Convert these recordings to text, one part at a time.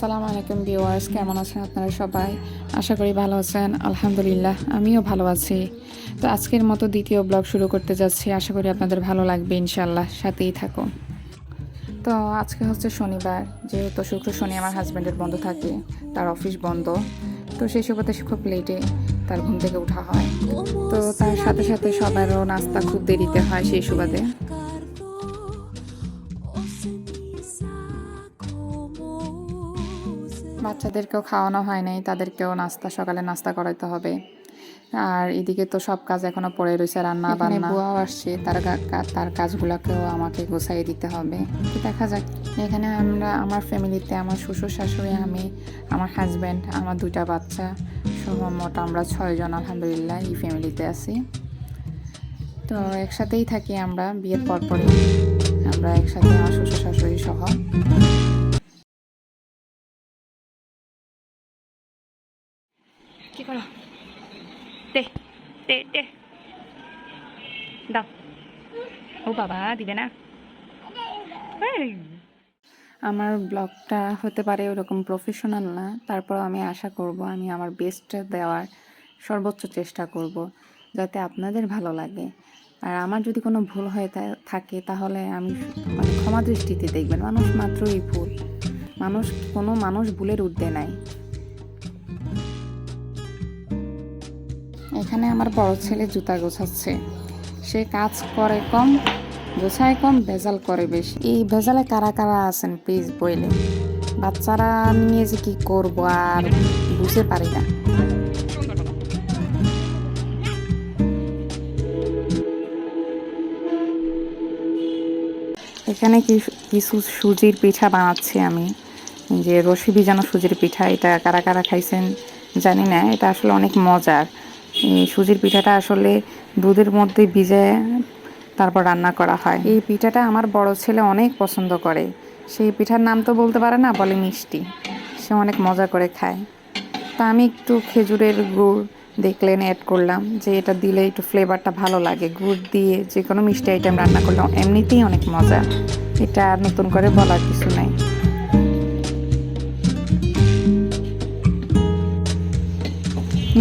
আসসালামু আলাইকুম ভিউয়ার্স, কেমন আছেন আপনারা সবাই? আশা করি ভালো আছেন, আলহামদুলিল্লাহ, আমিও ভালো আছি। তো আজকের মতো দ্বিতীয় ব্লগ শুরু করতে যাচ্ছি, আশা করি আপনাদের ভালো লাগবে ইনশাল্লাহ সাথেই থাকুন। তো আজকে হচ্ছে শনিবার, যেহেতু শুক্র শনি আমার হাজব্যান্ডের বন্ধ থাকে, তার অফিস বন্ধ, তো সেই সুবাদে খুব লেটে তার ঘুম থেকে ওঠা হয়। তো তার সাথে সাথে সবারও নাস্তা খুব দেরিতে হয় সেই সুবাদে। বাচ্চাদেরকেও খাওয়ানো হয় নাই তাদেরকেও নাস্তা সকালে নাস্তা করাইতে হবে। আর এদিকে তো সব কাজ এখনও পড়ে রয়েছে রান্না বান্না। বুয়াও আসছে তার তার কাজগুলোকেও আমাকে গোছাই দিতে হবে। দেখা যাক এখানে আমরা আমার ফ্যামিলিতে আমার শ্বশুর শাশুড়ি আমি আমার হাজব্যান্ড আমার দুইটা বাচ্চা সহ মোট আমরা ছয়জন আলহামদুলিল্লাহ এই ফ্যামিলিতে আছি। তো একসাথেই থাকি আমরা বিয়ের পরপরই। আমরা একসাথে আমার শ্বশুর শাশুড়ি সহ। কি করো? দে দে দে। দাও। ও বাবা, দিবে না। আমার ব্লগটা হতে পারে ওরকম প্রফেশনাল না তারপর আমি আশা করব আমি আমার বেস্টটা দেওয়ার সর্বোচ্চ চেষ্টা করব, যাতে আপনাদের ভালো লাগে। আর আমার যদি কোনো ভুল হয়ে থাকে, তাহলে আমি মানে ক্ষমা দৃষ্টিতে দেখবেন। মানুষ মাত্রই ভুল। মানুষ, কোনো মানুষ ভুলের ঊর্ধ্বে নাই। এখানে আমার বড় ছেলে জুতা গোছাচ্ছে। সে কাজ করে কম, গোছায় কম, ভেজাল করে বেশি। এই ভেজালে কারা কারা আছেন প্লিজ বইলে? বাচ্চারা নিয়ে যে কি করব আর বুঝতে পারি না। এখানে কিছু সুজির পিঠা বানাচ্ছি আমি। যে রশি ভিজানো সুজির পিঠা, এটা কারা কারা খাইছেন জানি না, এটা আসলে অনেক মজার। সুজির পিঠাটা আসলে দুধের মধ্যে ভিজে তারপর রান্না করা হয়। এই পিঠাটা আমার বড় ছেলে অনেক পছন্দ করে। সেই পিঠার নাম তো বলতে পারে না, বলে মিষ্টি। সে অনেক মজা করে খায়। তা আমি একটু খেজুরের গুড় দেখলেন অ্যাড করলাম যে এটা দিলে একটু ফ্লেভারটা ভালো লাগে। গুড় দিয়ে যে কোনো মিষ্টি আইটেম রান্না করলাম এমনিতেই অনেক মজা। এটা নতুন করে বলার কিছু নাই।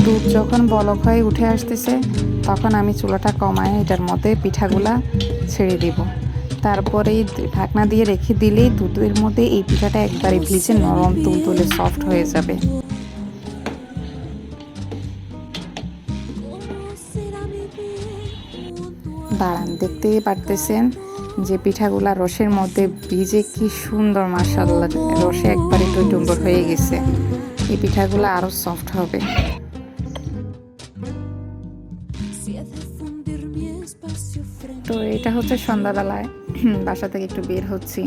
দুধ যখন বলক হয়ে উঠে আসতেছে, তখন আমি চুলাটা কমায় এটার মধ্যে পিঠাগুলা ছেড়ে দিব। তারপরেই ঢাকনা দিয়ে রেখে দিলেই দুধের মধ্যে এই পিঠাটা একবারে ভিজে নরম তুলতুলে সফট হয়ে যাবে। দাঁড়ান, দেখতেই পারতেছেন যে পিঠাগুলা রসের মধ্যে ভিজে কি সুন্দর মাসাল্লাহ রসে একবারে টইটুম্বর হয়ে গেছে। এই পিঠাগুলো আরও সফট হবে। তো এটা হচ্ছে সন্ধ্যাবেলায় বাসা থেকে একটু বের হচ্ছি।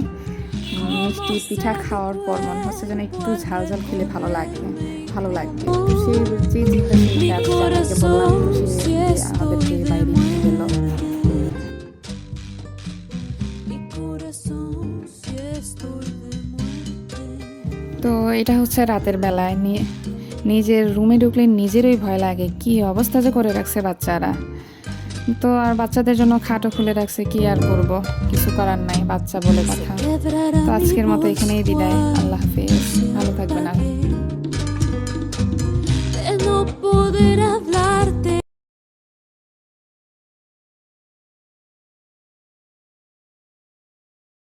মিষ্টি পিঠা খাওয়ার পর মনে হচ্ছে যেন একটু ঝাল ঝাল খেলে ভালো লাগবে ভালো লাগবে। তো সেই যে চিন্তা চিন্তা আপনাকে বললাম সে আমাদেরকে বাইরে নিয়ে গেল। তো এটা হচ্ছে রাতের বেলায় নি- নিজের রুমে ঢুকলে নিজেরই ভয় লাগে, কি অবস্থা যে করে রাখছে বাচ্চারা। তো আর বাচ্চাদের জন্য খাটও খুলে রাখছে, কি আর করব? কিছু করার নাই, বাচ্চা বলে কথা। তো আজকের মতো এখানেই বিদায়, আল্লাহ হাফিজ, ভালো থাকবেন আর